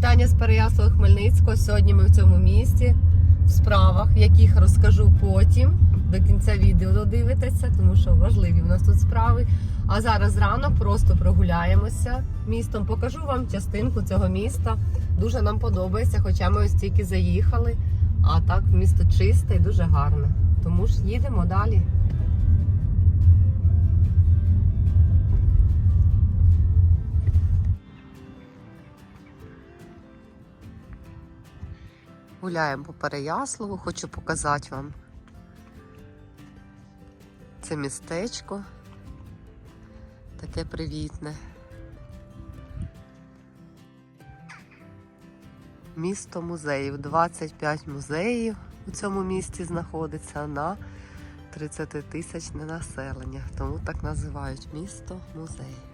Вітання з Переяслава Хмельницького. Сьогодні ми в цьому місті в справах, в яких розкажу потім. До кінця відео додивитеся, тому що важливі в нас тут справи. А зараз рано просто прогуляємося містом. Покажу вам частинку цього міста. Дуже нам подобається, хоча ми ось тільки заїхали. А так місто чисте і дуже гарне. Тому ж їдемо далі. Гуляємо по Переяславу, хочу показати вам це містечко. Таке привітне. Місто музеїв. 25 музеїв у цьому місті знаходиться на 30 тисячне населення. Тому так називають місто музей.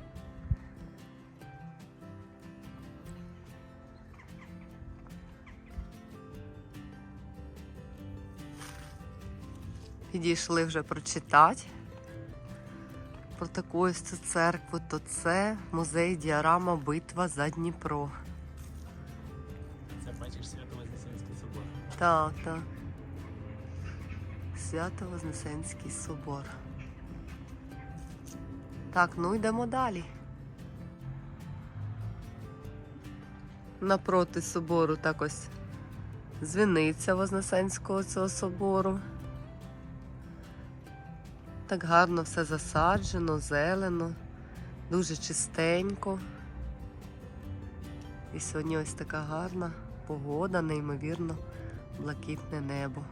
Підійшли вже прочитати про таку ось цю церкву, то це музей діарама Битва за Дніпро. Це бачиш Свято-Вознесенський собор. Так, так. Свято-Вознесенський собор. Так, ну йдемо далі. Напроти собору так ось дзвіниця Вознесенського цього собору. Так гарно все засаджено, зелено, дуже чистенько. І сьогодні ось така гарна погода, неймовірно, блакитне небо.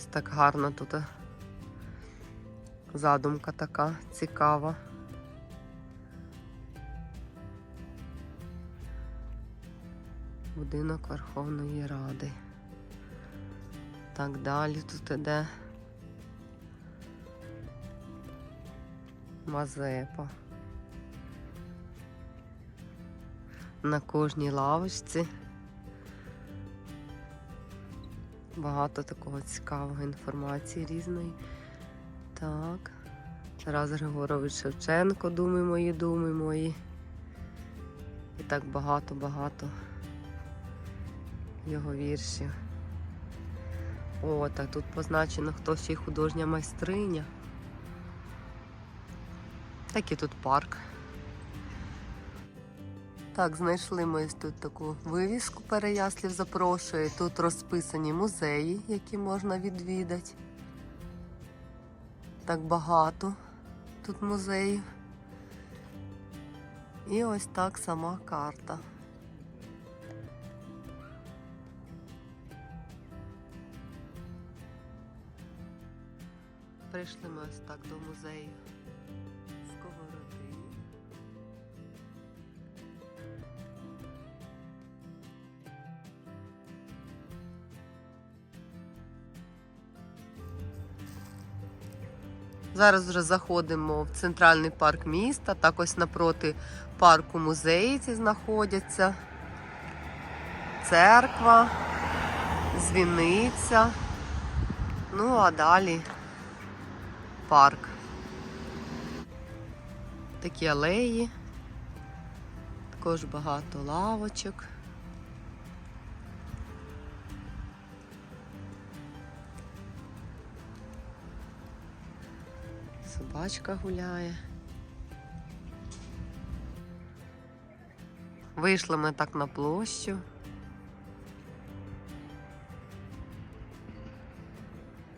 Ось так гарно тут. е, Задумка така цікава. Будинок Верховної Ради. Так далі тут іде Мазепа. На кожній лавочці багато такого цікавого інформації різної. Так. Тарас Григорович Шевченко, думи мої, думи мої. І так багато-багато його віршів. О, так тут позначено, хто ще й художня майстриня. Так і тут парк. Так, знайшли ми ось тут таку вивіску Переяслів запрошує. Тут розписані музеї, які можна відвідати. Так багато тут музеїв. І ось так сама карта. Прийшли ми ось так до музею Зараз вже заходимо в центральний парк міста. Так ось напроти парку музеї ці знаходяться. Церква, дзвіниця. Ну, а далі парк. Такі алеї. Також багато лавочок. Собачка гуляє. Вийшли ми так на площу.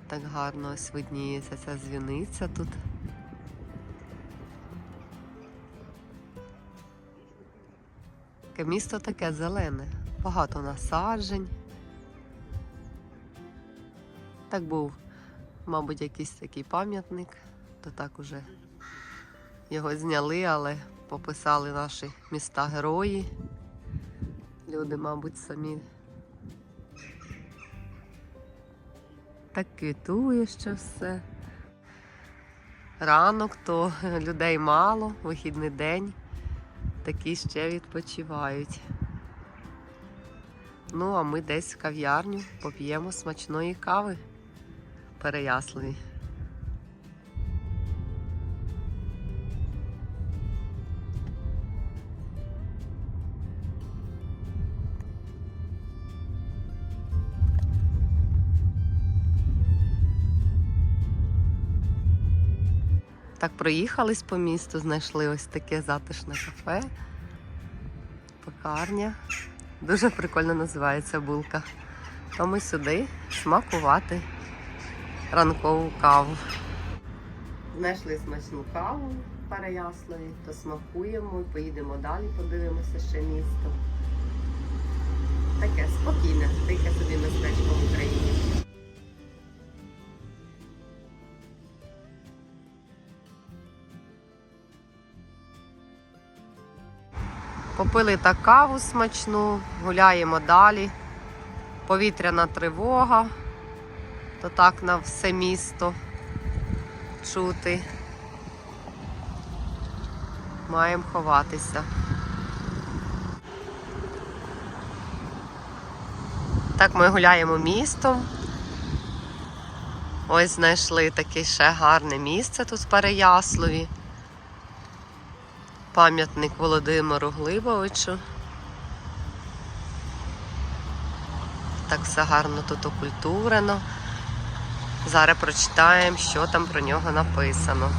Так гарно ось видніється ця дзвіниця тут. Таке місто таке зелене, багато насаджень. Так був, мабуть, якийсь такий пам'ятник, то так уже його зняли, але пописали наші міста герої. Люди, мабуть, самі так квітує ще все. ранок, то людей мало, вихідний день. Такі ще відпочивають. Ну, а ми десь в кав'ярню поп'ємо смачної кави в Так проїхались по місту, знайшли ось таке затишне кафе, пекарня. Дуже прикольно називається булка. То ми сюди смакувати ранкову каву. Знайшли смачну каву в Переяславі, то смакуємо поїдемо далі, подивимося ще місто. Таке спокійне, тихе собі містечко Попили так каву смачну, гуляємо далі. Повітряна тривога, то так на все місто чути. Маємо ховатися. Так ми гуляємо містом. Ось знайшли таке ще гарне місце тут в Переяславі пам'ятник Володимиру Глибовичу. Так все гарно тут окультурено. Зараз прочитаємо, що там про нього написано.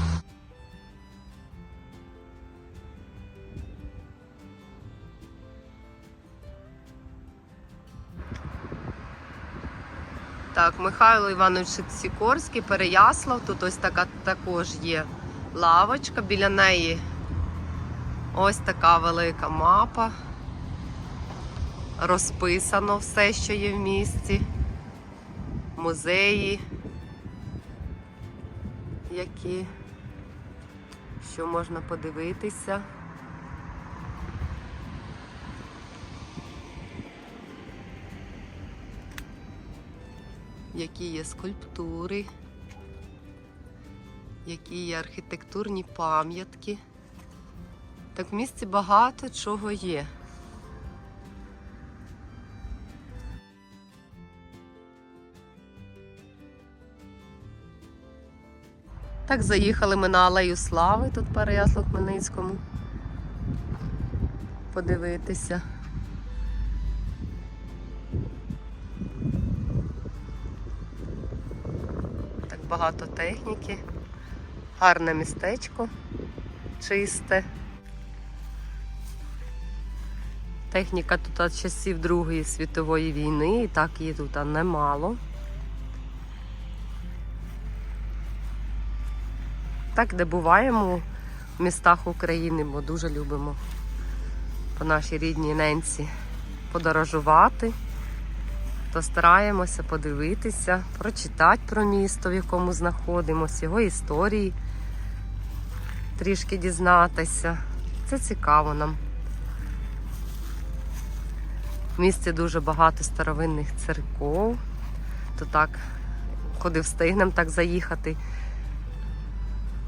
Так, Михайло Іванович Сікорський, Переяслав. Тут ось така також є лавочка. Біля неї Ось така велика мапа. Розписано все, що є в місті. Музеї, які, що можна подивитися. Які є скульптури, які є архітектурні пам'ятки. Так в місті багато чого є. Так, заїхали ми на Алею Слави тут в Переяслав Хмельницькому. Подивитися. Так багато техніки. Гарне містечко, чисте. Техніка тут з часів Другої світової війни, і так її тут немало. Так, де буваємо в містах України, бо дуже любимо по нашій рідній ненці подорожувати, то стараємося подивитися, прочитати про місто, в якому знаходимося, його історії, трішки дізнатися. Це цікаво нам. В місті дуже багато старовинних церков. То так, куди встигнемо так заїхати.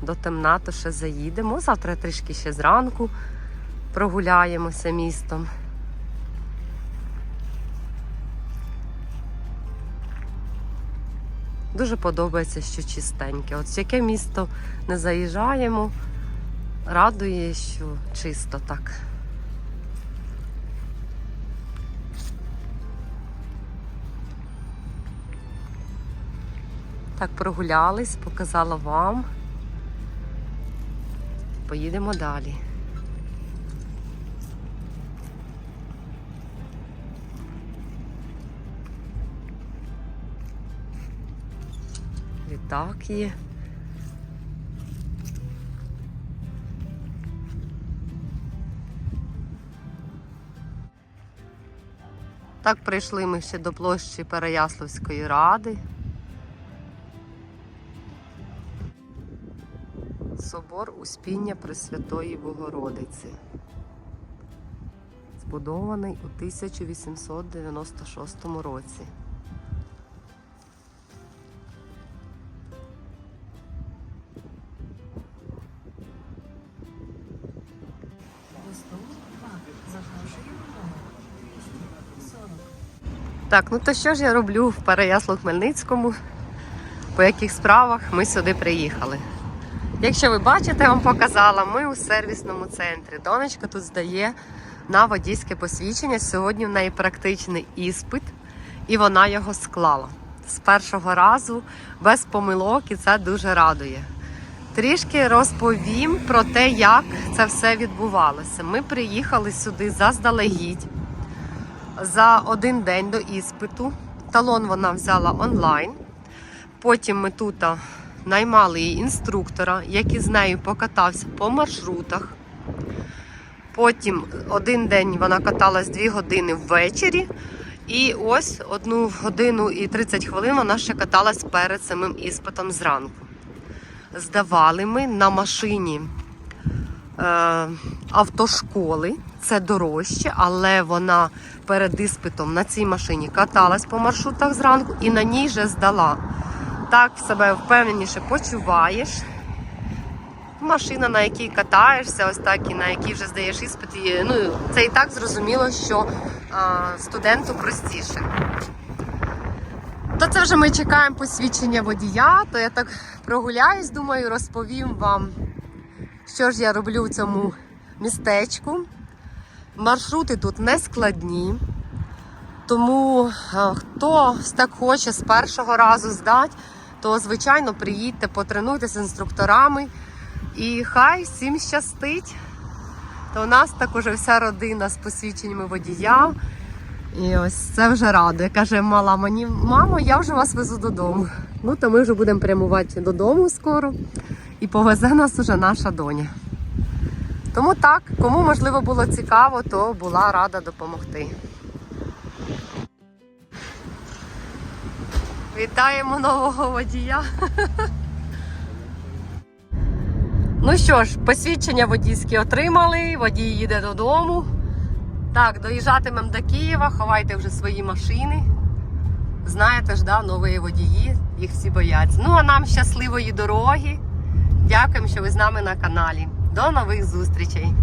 До темна, то ще заїдемо. Завтра трішки ще зранку прогуляємося містом. Дуже подобається, що чистеньке. От в яке місто не заїжджаємо, радує, що чисто так. Так, прогулялись, показала вам. Поїдемо далі. Літак є. Так прийшли ми ще до площі Переяславської ради. собор Успіння Пресвятої Богородиці. Збудований у 1896 році. Так, ну то що ж я роблю в Переясло-Хмельницькому? По яких справах ми сюди приїхали? Якщо ви бачите, я вам показала, ми у сервісному центрі. Донечка тут здає на водійське посвідчення. Сьогодні в неї практичний іспит, і вона його склала з першого разу без помилок, і це дуже радує. Трішки розповім про те, як це все відбувалося. Ми приїхали сюди заздалегідь за один день до іспиту. Талон вона взяла онлайн. Потім ми тут наймали їй інструктора, який з нею покатався по маршрутах. Потім один день вона каталась 2 години ввечері. І ось одну годину і 30 хвилин вона ще каталась перед самим іспитом зранку. Здавали ми на машині е, автошколи. Це дорожче, але вона перед іспитом на цій машині каталась по маршрутах зранку і на ній вже здала. Так себе впевненіше почуваєш. Машина, на якій катаєшся, ось так і на якій вже здаєш іспит. І, ну, це і так зрозуміло, що а, студенту простіше. То це вже ми чекаємо посвідчення водія, то я так прогуляюсь, думаю, розповім вам, що ж я роблю в цьому містечку. Маршрути тут не складні. Тому хто так хоче з першого разу здати, то звичайно приїдьте, потренуйтеся з інструкторами. І хай всім щастить. То у нас так уже вся родина з посвідченнями водія. І ось це вже радує. Каже, мала мені, мамо, я вже вас везу додому. Ну, то ми вже будемо прямувати додому скоро. І повезе нас уже наша доня. Тому так, кому можливо було цікаво, то була рада допомогти. Вітаємо нового водія. Ну що ж, посвідчення водійське отримали, водій їде додому. Так, доїжджатимемо до Києва, ховайте вже свої машини. Знаєте ж, да, нові водії, їх всі бояться. Ну а нам щасливої дороги. Дякуємо, що ви з нами на каналі. До нових зустрічей!